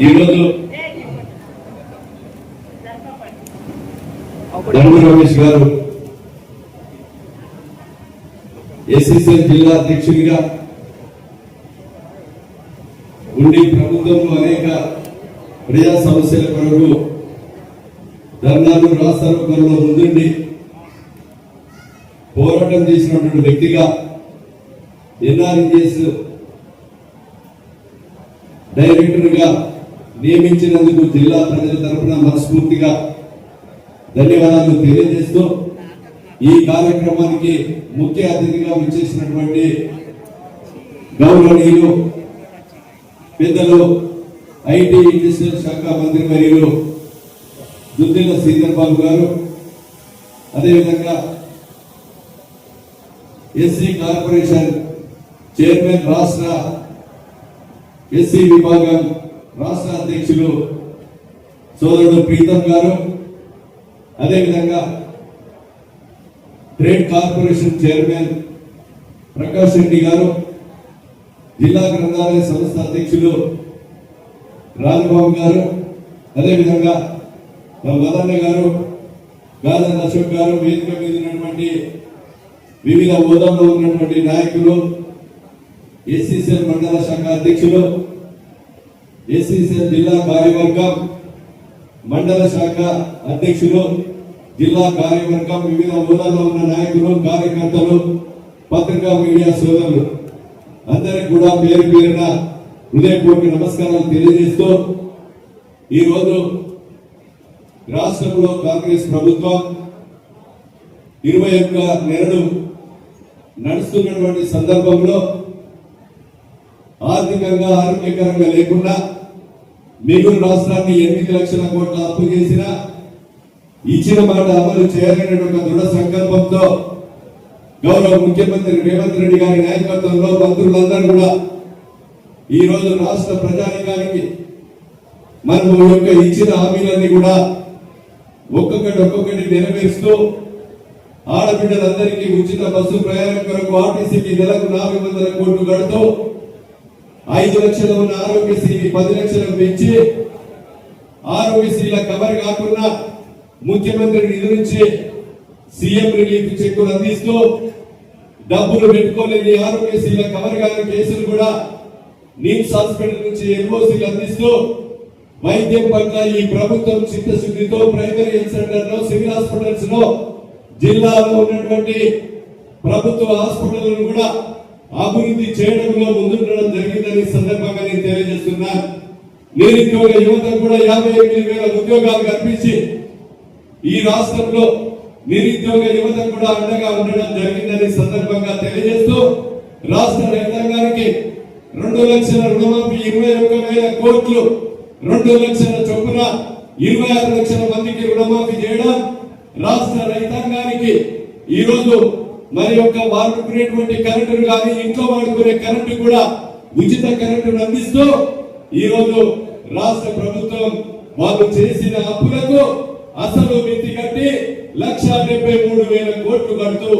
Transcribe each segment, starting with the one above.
ఈరోజు దండు రమేష్ గారు ఎస్ఎస్ఎల్ జిల్లా అధ్యక్షుడిగా ఉండి ప్రభుత్వంలో అనేక ప్రజా సమస్యల కొరకు ధర్నాలు రాస్తారోకల్లో ముందుండి పోరాటం చేసినటువంటి వ్యక్తిగా ఎన్ఆర్ఎస్ డైరెక్టర్గా నియమించినందుకు జిల్లా ప్రజల తరపున మనస్ఫూర్తిగా ధన్యవాదాలు తెలియజేస్తూ ఈ కార్యక్రమానికి ముఖ్య అతిథిగా విచ్చేసినటువంటి గౌరవనీయులు పెద్దలు ఐటీ ఇండస్ట్రియల్ శాఖ మంత్రి మరియు దుద్దిల శ్రీధర్బాబు గారు అదేవిధంగా ఎస్సీ కార్పొరేషన్ చైర్మన్ రాష్ట్ర ఎస్సీ విభాగం రాష్ట్ర అధ్యక్షులు సోదరుడు ప్రీతం గారు అదేవిధంగా trade corporation chairman Prakash Reddy garu జిల్లా గ్రంథాలయ సంస్థ అధ్యక్షులు రాజబాబు గారు అదేవిధంగా వదన్న మదన్న గారు గాదన్ అశోక్ గారు వేదిక మీద ఉన్నటువంటి వివిధ హోదాల్లో ఉన్నటువంటి నాయకులు ఎస్సీసీఎల్ మండల శాఖ అధ్యక్షులు ఏసీసీఎల్ జిల్లా కార్యవర్గం మండల శాఖ అధ్యక్షులు జిల్లా కార్యవర్గం వివిధ హోదాలో ఉన్న నాయకులు కార్యకర్తలు పత్రికా మీడియా సోదరులు. అందరికి కూడా పేరు పేరున హృదయపూర్వక నమస్కారాలు తెలియజేస్తూ ఈరోజు రాష్ట్రంలో కాంగ్రెస్ ప్రభుత్వం ఇరవై ఒక్క నెలలు నడుస్తున్నటువంటి సందర్భంలో ఆర్థికంగా ఆరోగ్యకరంగా లేకుండా మిగులు రాష్ట్రాన్ని ఎనిమిది లక్షల కోట్ల అప్పు చేసిన ఇచ్చిన మాట అమలు చేయాలనే ఒక దృఢ సంకల్పంతో గౌరవ ముఖ్యమంత్రి రేవంత్ రెడ్డి గారి నాయకత్వంలో మంత్రులందరూ కూడా ఈ రోజు రాష్ట్ర ప్రజానికానికి మనం యొక్క ఇచ్చిన హామీలన్నీ కూడా ఒక్కొక్కటి ఒక్కొక్కటి నెరవేరుస్తూ ఆడబిడ్డలందరికీ ఉచిత బస్సు ప్రయాణం కొరకు ఆర్టీసీకి నెలకు నాలుగు వందల కోట్లు కడుతూ ఐదు లక్షలు ఉన్న ఆరోగ్యశ్రీని పది లక్షలకు పెంచి ఆరోగ్యశ్రీల కవర్ కాకుండా ముఖ్యమంత్రి నిధి నుంచి సీఎం రిలీఫ్ చెక్కులు అందిస్తూ డబ్బులు పెట్టుకోలేని ఆరోగ్యశ్రీల కవర్ కాని కేసులు కూడా నిమ్స్ హాస్పిటల్ నుంచి ఎన్ఓసీలు అందిస్తూ వైద్యం పట్ల ఈ ప్రభుత్వం చిత్తశుద్ధితో ప్రైమరీ హెల్త్ సెంటర్లో సివిల్ హాస్పిటల్స్లో జిల్లాలో ఉన్నటువంటి ప్రభుత్వ హాస్పిటల్ను కూడా అభివృద్ధి చేయడంలో ముందుండడం జరిగిందని సందర్భంగా నేను తెలియజేస్తున్నా. నిరుద్యోగ యువతకు కూడా యాభై ఎనిమిది వేల ఉద్యోగాలు కల్పించి ఈ రాష్ట్రంలో నిరుద్యోగ యువతకు కూడా అండగా ఉండడం జరిగిందని సందర్భంగా తెలియజేస్తూ రాష్ట్ర రైతాంగానికి రెండు లక్షల రుణమాఫీ ఇరవై ఒక్క వేల కోట్లు రెండు లక్షల చొప్పున ఇరవై ఆరు లక్షల మందికి రుణమాఫీ చేయడం రాష్ట్ర రైతాంగానికి ఈరోజు మరి యొక్క వాడుకునేటువంటి కరెంటు కానీ ఇంట్లో వాడుకునే కరెంటు కూడా ఉచిత కరెంటును అందిస్తూ ఈరోజు రాష్ట్ర ప్రభుత్వం వాళ్ళు చేసిన అప్పులకు అసలు మితి కట్టి లక్ష డెబ్బై మూడు వేల కోట్లు కడుతూ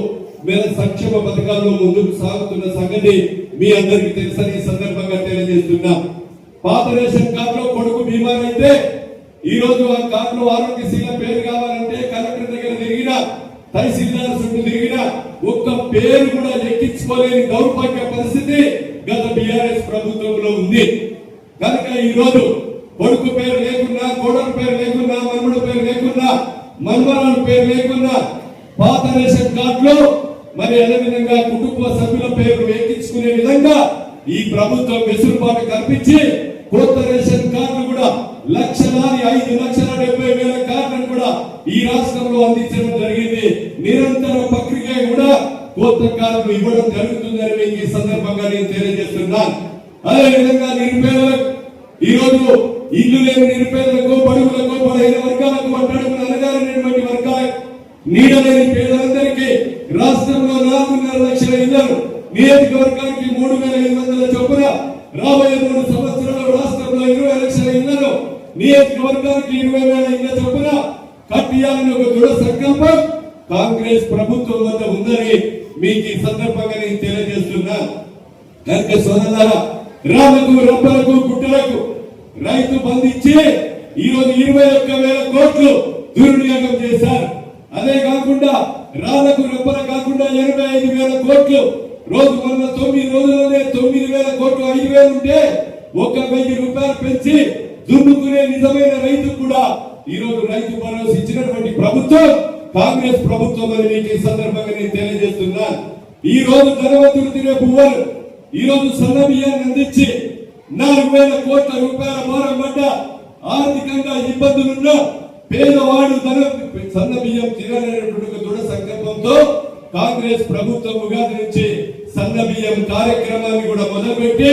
మేర సంక్షేమ పథకాల్లో ముందుకు సాగుతున్న సంగతి మీ అందరికీ తెలుసని ఈ సందర్భంగా తెలియజేస్తున్నా. పాత రేషన్ కార్డులో కొడుకు బీమారైతే అయితే ఈ రోజు ఆ కార్డులో ఆరోగ్యశీల పేరు కావాలని తహసీల్దార్ చుట్టూ తిరిగినా ఒక్క పేరు కూడా లెక్కించుకోలేని దౌర్భాగ్య పరిస్థితి గత బిఆర్ఎస్ ప్రభుత్వంలో ఉంది. కనుక ఈ రోజు కొడుకు పేరు లేకున్నా కోడలు పేరు లేకున్నా మనముడు పేరు లేకున్నా మన్మరాలు పేరు లేకున్నా పాత రేషన్ కార్డులో మరి అదేవిధంగా కుటుంబ సభ్యుల పేరు ఎక్కించుకునే విధంగా ఈ ప్రభుత్వం వెసులుబాటు కల్పించి కొత్త రేషన్ కార్డులు కూడా లక్షలాది ఐదు లక్షల డెబ్బై వేల కార్డులను కూడా ఈ రాష్ట్రంలో అందించిన నిరంతర ప్రక్రియ కూడా కొత్త కార్డులు ఇవ్వడం జరుగుతుందని మీకు ఈ సందర్భంగా నేను తెలియజేస్తున్నాను అదే విధంగా నిరుపేదలకు ఈ రోజు ఇల్లు లేని నిరుపేదలకు బడుగులకు పదహైదు వర్గాలకు అట్టడుగున అనగారినటువంటి వర్గాలకు నీడ లేని పేదలందరికీ రాష్ట్రంలో నాలుగున్నర లక్షల ఇళ్ళను నియోజకవర్గానికి మూడు వేల ఐదు వందల చొప్పున రాబోయే మూడు సంవత్సరాలు రాష్ట్రంలో ఇరవై లక్షల ఇళ్ళను నియోజకవర్గానికి ఇరవై వేల ఇళ్ళ చొప్పున కట్టియాలని ఒక దృఢ సంకల్పం కాంగ్రెస్ ప్రభుత్వం వద్ద ఉందని మీకు ఈ సందర్భంగా నేను తెలియజేస్తున్నా. కనుక సోదరులారా రాళ్ళకు రప్పలకు గుట్టలకు రైతు బంధు ఇచ్చి ఈ రోజు ఇరవై ఒక్క వేల కోట్లు దుర్వినియోగం చేశారు. అదే కాకుండా రాళ్ళకు రెప్పల కాకుండా ఎనభై ఐదు వేల కోట్లు రోజు వల్ల తొమ్మిది రోజుల్లోనే తొమ్మిది వేల కోట్లు ఐదు వేలు ఉంటే ఒక వెయ్యి రూపాయలు పెంచి దున్నుకునే నిజమైన రైతు కూడా ఈ రోజు రైతు భరోసా ఇచ్చినటువంటి ప్రభుత్వం కాంగ్రెస్ ప్రభుత్వం అని మీకు ఈ సందర్భంగా నేను తెలియజేస్తున్నా. ఈ రోజు ధనవంతుడు తినే పువ్వులు ఈ రోజు సన్న బియ్యాన్ని అందించి నాలుగు వేల కోట్ల రూపాయల భారం పడ్డ ఆర్థికంగా ఇబ్బందులున్న పేదవాడు ధన సన్న బియ్యం తినలేనటువంటి దృఢ సంకల్పంతో కాంగ్రెస్ ప్రభుత్వం ఉగాది నుంచి సన్న బియ్యం కార్యక్రమాన్ని కూడా మొదలుపెట్టి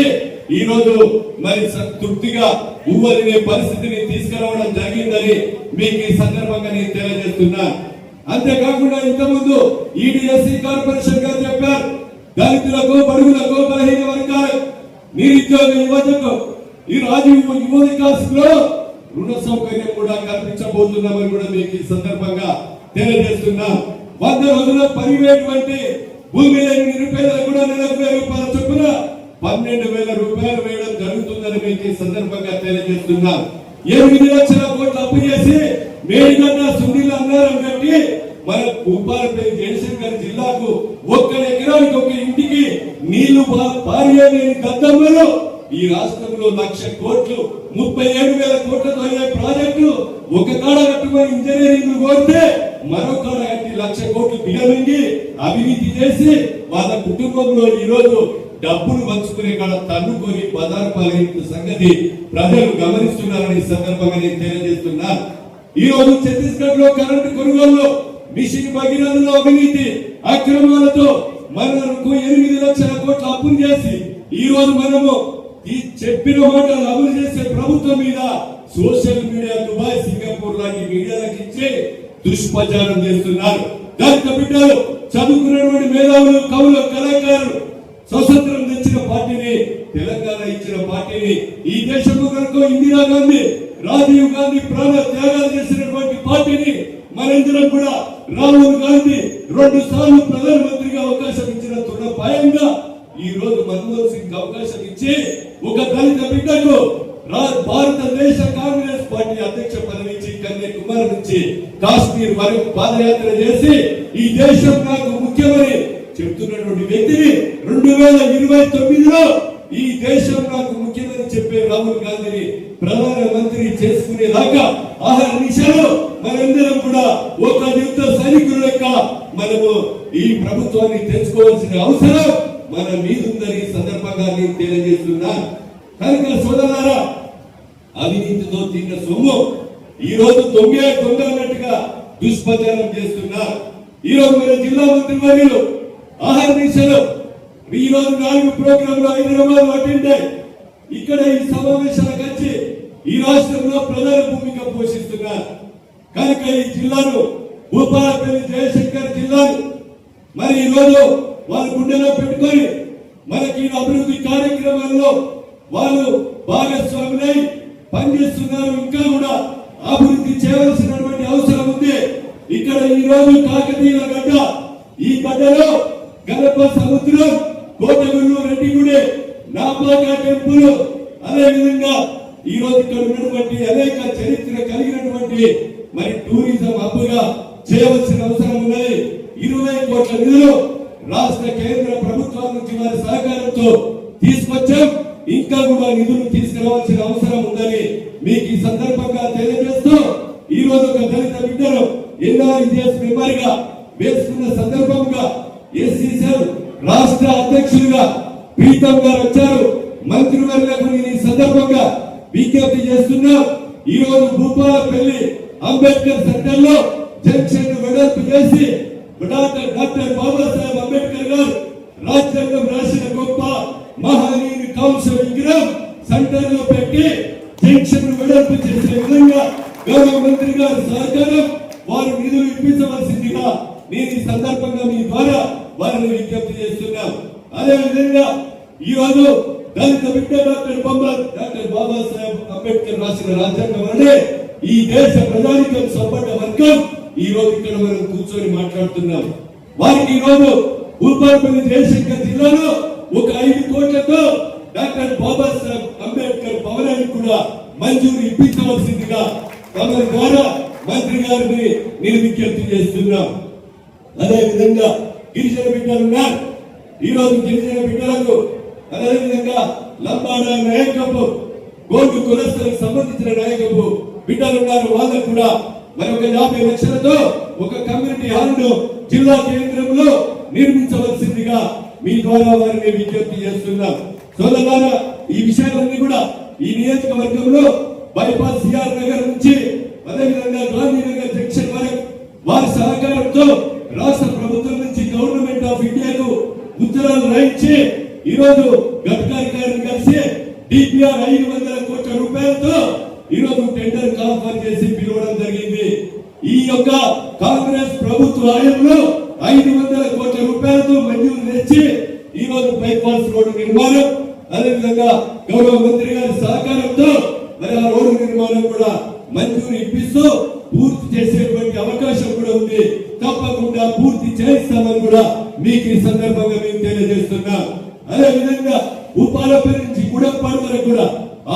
ఈ రోజు మరి తృప్తిగా ఉవ్వలినే పరిస్థితిని తీసుకురావడం జరిగిందని మీకు ఈ సందర్భంగా నేను తెలియజేస్తున్నా. అంతేకాకుండా ఇంతకుముందు ఈడీఎస్సీ కార్పొరేషన్ గారు చెప్పారు దళితులకు బడుగులకు బలహీన వర్గాలు నిరుద్యోగ యువతకు ఈ రాజీవ్ యువ వికాస్లో రుణ సౌకర్యం కూడా కల్పించబోతున్నామని కూడా మీకు ఈ సందర్భంగా తెలియజేస్తున్నాం. వంద రోజుల పరివేటువంటి భూమి లేని నిరుపేదలకు కూడా నెలకు వెయ్యి రూపాయల చొప్పున పన్నెండు వేల రూపాయలు వేయడం జరుగుతుందని మీకు ఈ సందర్భంగా తెలియజేస్తున్నాం. ఎనిమిది లక్షల కోట్లు అప్పు చేసి మేడిగడ్డ సునీల్ అన్నారం కట్టి మన భూపాలపల్లి జయశంకర్ జిల్లాకు ఒక్క ఎకరానికి ఒక ఇంటికి నీళ్ళు పారియలేని గతంలో ఈ రాష్ట్రంలో లక్ష కోట్లు ముప్పై ఏడు వేల కోట్లతో అయ్యే ప్రాజెక్టు ఒక కాడ కట్టుకొని ఇంజనీరింగ్ కోరితే మరొక లక్ష కోట్లు దిగమింగి అవినీతి చేసి వాళ్ళ కుటుంబంలో ఈరోజు డబ్బులు పంచుకునే కాడ తన్నుకొని బజారు సంగతి ప్రజలు గమనిస్తున్నారని సందర్భంగా నేను తెలియజేస్తున్నా. ఈ రోజు ఛత్తీస్గఢ్లో కరెంటు కొనుగోలులో మిషన్ భగీరథలో అవినీతి అక్రమాలతో మనకు ఎనిమిది లక్షల కోట్ల అప్పులు చేసి ఈ రోజు మనము ఈ చెప్పిన మాటలు అమలు చేసే ప్రభుత్వం మీద సోషల్ మీడియా దుబాయ్ సింగపూర్ లాంటి మీడియాలకు ఇచ్చి దుష్ప్రచారం చేస్తున్నారు. దానికి బిడ్డలు చదువుకున్నటువంటి మేధావులు కవులు కళాకారులు స్వతంత్రం తెచ్చిన పార్టీని తెలంగాణ ఇచ్చిన పార్టీని ఈ దేశంలో కనుక ఇందిరాగాంధీ రాజీవ్ గాంధీ ప్రాణ త్యాగాలు చేసినటువంటి పార్టీని మనందరం కూడా రాహుల్ గాంధీ రెండు సార్లు ప్రధానమంత్రిగా అవకాశం ఇచ్చిన తృణపాయంగా ఈ రోజు మన్మోహన్ సింగ్ అవకాశం ఇచ్చి ఒక దళిత బిడ్డకు భారతదేశ కాంగ్రెస్ పార్టీ అధ్యక్ష పదవి నుంచి కన్యాకుమారి నుంచి కాశ్మీర్ వరకు పాదయాత్ర చేసి ఈ దేశం నాకు ముఖ్యమని చెప్తున్నటువంటి వ్యక్తిని రెండు వేల ఇరవై తొమ్మిదిలో ఈ దేశం నాకు ముఖ్యమని చెప్పే రాహుల్ గాంధీని ప్రధాన మంత్రి చేసుకునేదాకా ఆహార నిమిషాలు మనందరం కూడా ఒక యుద్ధ సైనికుల యొక్క మనము ఈ ప్రభుత్వాన్ని తెచ్చుకోవాల్సిన అవసరం మన మీదుందని సందర్భంగా నేను తెలియజేస్తున్నా. కనుక సోదరులారా అవినీతితో తిన్న సొమ్ము ఈ రోజు దొంగే దొంగ అన్నట్టుగా దుష్ప్రచారం చేస్తున్నారు. ఈ రోజు మన జిల్లా మంత్రి వర్యులు ఆహార దిశలో ఈ రోజు నాలుగు ప్రోగ్రాంలు హైదరాబాద్ అటెండ్ అయ్యి ఇక్కడ ఈ సమావేశాలకు వచ్చి ఈ రాష్ట్రంలో ప్రధాన భూమిక పోషిస్తున్నారు. కనుక ఈ జిల్లాను భూపాలపల్లి జయశంకర్ జిల్లాను మరి ఈ రోజు వాళ్ళ గుండెలో పెట్టుకొని మనకి ఈ అభివృద్ధి కార్యక్రమాల్లో వాళ్ళు భాగస్వాములై పనిచేస్తున్నారు. ఇంకా కూడా అభివృద్ధి చేయవలసినటువంటి అవసరం ఉంది. ఇక్కడ ఈ రోజు కాకతీయుల గడ్డ ఈ గడ్డలో వేసుకున్న సందర్భంగా ఎస్సీసీఎల్ రాష్ట్ర అధ్యక్షులుగా ప్రీతం గారు వచ్చారు. మంత్రి నేను ఈ సందర్భంగా విజ్ఞప్తి చేస్తున్నా. ఈ రోజు భూపాలపల్లి అంబేద్కర్ సెంటర్లో జంక్షన్ వెడల్పు చేసి డాక్టర్ డాక్టర్ బాబాసాహెబ్ అంబేద్కర్ గారు రాజ్యాంగం రాసిన గొప్ప మహనీయుని కౌశ విగ్రహం సెంటర్లో పెట్టి జంక్షన్ వెడల్పు చేసే విధంగా గౌరవ మంత్రి గారు సహకారం వారు నిధులు ఇప్పించవలసిందిగా నేను ఈ సందర్భంగా మీ ద్వారా వారిని విజ్ఞప్తి చేస్తున్నాం అదే విధంగా ఈ రోజు దళిత బిడ్డ డాక్టర్ బొమ్మ డాక్టర్ బాబాసాహెబ్ అంబేద్కర్ రాసిన రాజ్యాంగం అంటే ఈ దేశ ప్రజానికం సంపన్న వర్గం ఈ రోజు ఇక్కడ మనం కూర్చొని మాట్లాడుతున్నాం. వారికి ఈ రోజు భూపాలపల్లి జయశంకర్ జిల్లాలో ఒక ఐదు కోట్లతో డాక్టర్ బాబాసాహెబ్ అంబేద్కర్ భవనానికి కూడా మంజూరు ఇప్పించవలసిందిగా తమ ద్వారా మంత్రి గారిని నేను విజ్ఞప్తి చేస్తున్నాం. అదేవిధంగా గిరిజన బిడ్డలు ఉన్నారు. ఈ రోజు గిరిజన బిడ్డలకు అదేవిధంగా లంబాడ నాయకపు గోల్డ్ కులస్తులకు సంబంధించిన నాయకపు బిడ్డలు ఉన్నారు వాళ్ళకు కూడా మరి ఒక యాభై లక్షలతో ఒక కమ్యూనిటీ హాల్ను జిల్లా కేంద్రంలో నిర్మించవలసిందిగా మీ ద్వారా వారిని విజ్ఞప్తి చేస్తున్నాం. సోదరులారా ఈ విషయాలన్నీ కూడా ఈ నియోజకవర్గంలో బైపాస్ సిఆర్ నగర్ నుంచి అదేవిధంగా గాంధీనగర్ జంక్షన్ వరకు వారి సహకారంతో రాష్ట్ర ప్రభుత్వం నుంచి గవర్నమెంట్ ఆఫ్ ఇండియాకు ఉత్తరాలు రాయించి ఈ రోజు గడ్కరీ గారిని కలిసి డిపిఆర్ ఐదు వందల కోట్ల రూపాయలతో ఈ రోజు టెండర్ కాన్ఫర్ చేసి పిలవడం జరిగింది. ఈ యొక్క కాంగ్రెస్ ప్రభుత్వ హయాంలో ఐదు వందల కోట్ల రూపాయలతో మంజూరు తెచ్చి ఈ రోజు బైపాస్ రోడ్డు నిర్మాణం అదేవిధంగా గౌరవ మంత్రి గారి సహకారంతో మరి ఆ రోడ్డు నిర్మాణం కూడా మంజూరు ఇప్పిస్తూ పూర్తి చేసేటువంటి అవకాశం కూడా ఉంది. తప్పకుండా పూర్తి చేస్తామని కూడా మీకు ఈ సందర్భంగా మేము తెలియజేస్తున్నాం. అదే విధంగా ఉపాలపల్లి నుంచి గుడంపాడు వరకు కూడా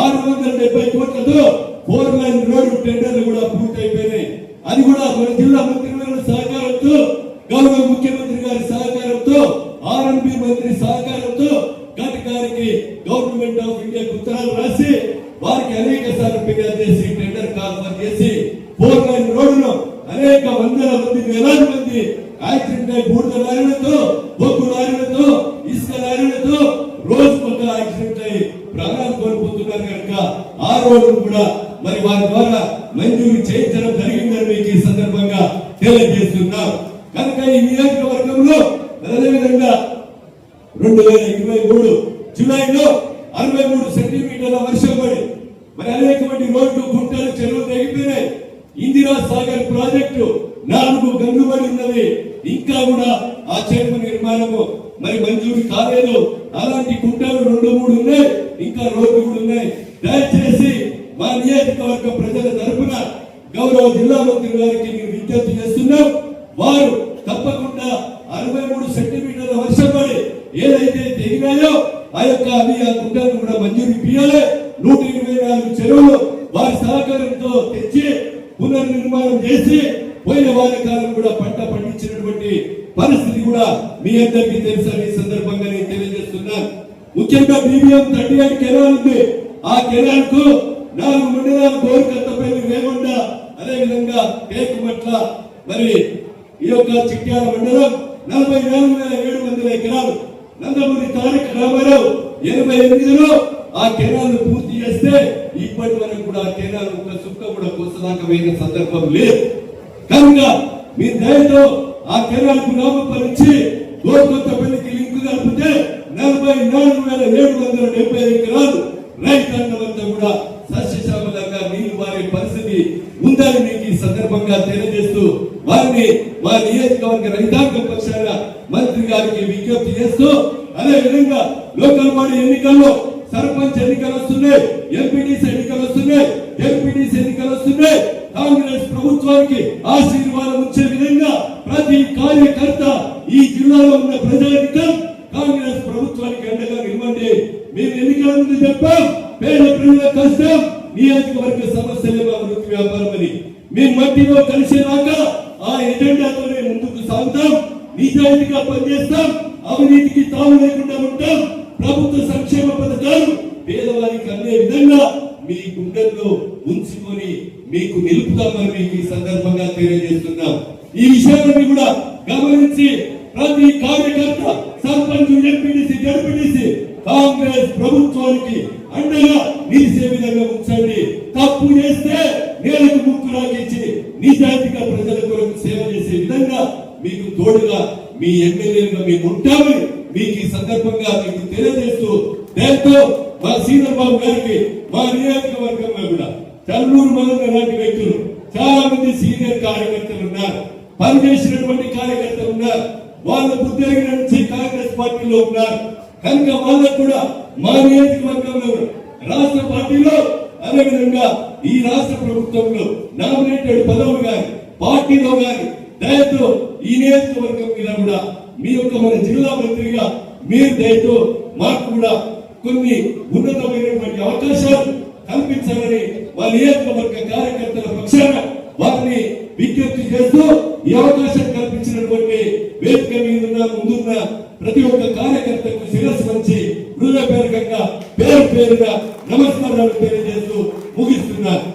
ఆరు వందల డెబ్బై కోట్లతో ఫోర్ లైన్ రోడ్డు టెండర్లు కూడా పూర్తయిపోయినాయి. అది కూడా మన జిల్లా మంత్రి గారి సహకారంతో గౌరవ ముఖ్యమంత్రి గారి సహకారంతో ఆర్ఎంపీ మంత్రి సహకారంతో గడ్కరీకి గవర్నమెంట్ ఆఫ్ ఇండియా ఉత్తరాలు రాసి వారికి అనేక సార్లు ఫిర్యాదు చేసి టెండర్ కాల్ఫర్ చేసి ఫోర్ లైన్ రోడ్డులో అనేక వందల మంది వేలాది మంది యాక్సిడెంట్ అయి బూడిద లారీలతో బొగ్గు లారీలతో ఇసుక లారీలతో రోజు ఒక యాక్సిడెంట్ అయి ప్రాణాలు కోల్పోతున్నారు కనుక ఆ రోడ్డు కూడా మరి వారి ద్వారా మంజూరు చేయించడం జరిగిందని మీకు ఈ సందర్భంగా తెలియజేస్తున్నాం కనుక ఈ నియోజకవర్గంలో అదేవిధంగా రెండు వేల ఇరవై మూడు జూలైలో అరవై మూడు సెంటీమీటర్ల వర్షం పడి మరి అనేకమంది రోడ్లు గుంటలు అయిపోయినాయి ఇందిరా సాగర్ ప్రాజెక్టు నాలుగు గంగుబడి ఉన్నది. ఇంకా కూడా ఆ చెరువు నిర్మాణము మరి మంజూరు కాలేదు. అలాంటి గుంటలు రెండు మూడు ఉన్నాయి ఇంకా రోడ్లు కూడా ఉన్నాయి. దయచేసి మా నియోజకవర్గ ప్రజల తరపున గౌరవ జిల్లా మంత్రి గారికి మేము విజ్ఞప్తి చేస్తున్నాం. వారు తప్పకుండా అరవై మూడు సెంటీమీటర్ల వర్షం పడి ఏదైతే తెగినాయో ఆ యొక్క అవి ఆ కుంటలను కూడా మంజూరు ఇప్పించాలి నూట ఇరవై నాలుగు చెరువులు వారి సహకారంతో తెచ్చి పునర్నిర్మాణం చేసి పోయిన వారి కాలం కూడా పంట పండించినటువంటి పరిస్థితి కూడా మీ అందరికీ తెలుసని ఈ సందర్భంగా నేను తెలియజేస్తున్నాను ముఖ్యంగా బీబీఎం థర్టీ ఎయిట్ కెనాల్ ఉంది. ఆ కెనాల్కు నాలుగు మండలాలు గోరుకత్తపల్లి రేగొండ అదే విధంగా టేకుమట్ల మరి ఈ యొక్క చిట్యాల మండలం నలభై నాలుగు వేల ఏడు వందల ఎకరాలు. నందమూరి తారక రామారావు ఎనభై ఎనిమిదిలో ఆ కెనాల్ పూర్తి చేస్తే ఇప్పటి వరకు కూడా ఆ కెనాల్ ఒక చుక్క కూడా కోసదాకా సందర్భం లేదు. కనుక మీ దయతో ఆ కెనాల్కు నామపరిచి గోకొత్తపల్లికి లింకు కలిపితే నలభై నాలుగు వేల ఏడు వందల డెబ్బై ఎకరాలు రైతాంగమంతా కూడా సస్యశ్యామలంగా నీళ్ళు మారే పరిస్థితి ఉందని మీకు ఈ సందర్భంగా తెలియజేస్తూ వారిని మా నియోజకవర్గ రైతాంగ పక్షాన మంత్రి గారికి విజ్ఞప్తి చేస్తూ అదే విధంగా లోకల్ బాడీ ఎన్నికల్లో సర్పంచ్ ఎన్నికలు వస్తున్నాయి ఎంపీడీసీ ఎన్నికలు వస్తున్నాయి ఎంపీడీసీ ఎన్నికలు వస్తున్నాయి. కాంగ్రెస్ ప్రభుత్వానికి ఆశీర్వాదం వచ్చే విధంగా ప్రతి కార్యకర్త ఈ జిల్లాలో ఉన్న ప్రజానికం కాంగ్రెస్ ప్రభుత్వానికి అండగా నిలవండి. మేము ఎన్నికల ముందు చెప్పాం పేద ప్రజల కష్టం నియోజకవర్గ సమస్యలే మా వృత్తి వ్యాపారం అని. మేము మట్టిలో కలిసేదాకా ఆ ఎజెండాతోనే ముందుకు సాగుతాం నిజాయితీగా పనిచేస్తాం అవినీతికి తాము లేకుండా ఉంటాం ప్రభుత్వ పేదవారికి అందే విధంగా మీ గుండెల్లో ఉంచుకొని మీకు నిలుపుతామని మీకు ఈ సందర్భంగా తెలియజేస్తున్నాం. ఈ విషయాన్ని కూడా గమనించి ప్రతి కార్యకర్త సర్పంచ్ ఎంపీడీసీ జడ్పీడీసీ కాంగ్రెస్ ప్రభుత్వానికి అండగా నిలిచే విధంగా ఉంచండి. తప్పు చేస్తే నేలకు ముక్కు రాగించి నిజాయితీగా ప్రజల కొరకు సేవ చేసే విధంగా మీకు తోడుగా మీ ఎమ్మెల్యేలుగా మేము ఉంటామని మీకు ఈ సందర్భంగా మీకు తెలియజేస్తూ దాంతో మా సీనియర్ బాబు గారికి మా నియోజకవర్గంలో కూడా చల్లూరు మొదలు లాంటి వ్యక్తులు చాలా మంది సీనియర్ కార్యకర్తలు ఉన్నారు. పనిచేసినటువంటి కార్యకర్తలు ఉన్నారు. వాళ్ళ ఉద్యోగి నుంచి కాంగ్రెస్ పార్టీలో ఉన్నారు. కనుక వాళ్ళకు కూడా మా నియోజకవర్గంలో రాష్ట్ర పార్టీలో అదేవిధంగా ఈ రాష్ట్ర ప్రభుత్వంలో నామినేటెడ్ పదవులు గాని పార్టీలో గాని దయతో ఈ నియోజకవర్గం మీద కూడా మీ యొక్క మన జిల్లా మంత్రిగా మీరు దయతో మాకు కూడా కొన్ని ఉన్నతమైనటువంటి అవకాశాలు కల్పించాలని వాళ్ళ నియోజకవర్గ కార్యకర్తల పక్షాన వారిని విజ్ఞప్తి చేస్తూ ఈ అవకాశం కల్పించినటువంటి వేదిక మీద ముందున్న ప్రతి ఒక్క కార్యకర్తకు శిరస్సు వంచి హృదయపూర్వకంగా పేరు పేరుగా నమస్కారాలు తెలియజేస్తూ ముగిస్తున్నారు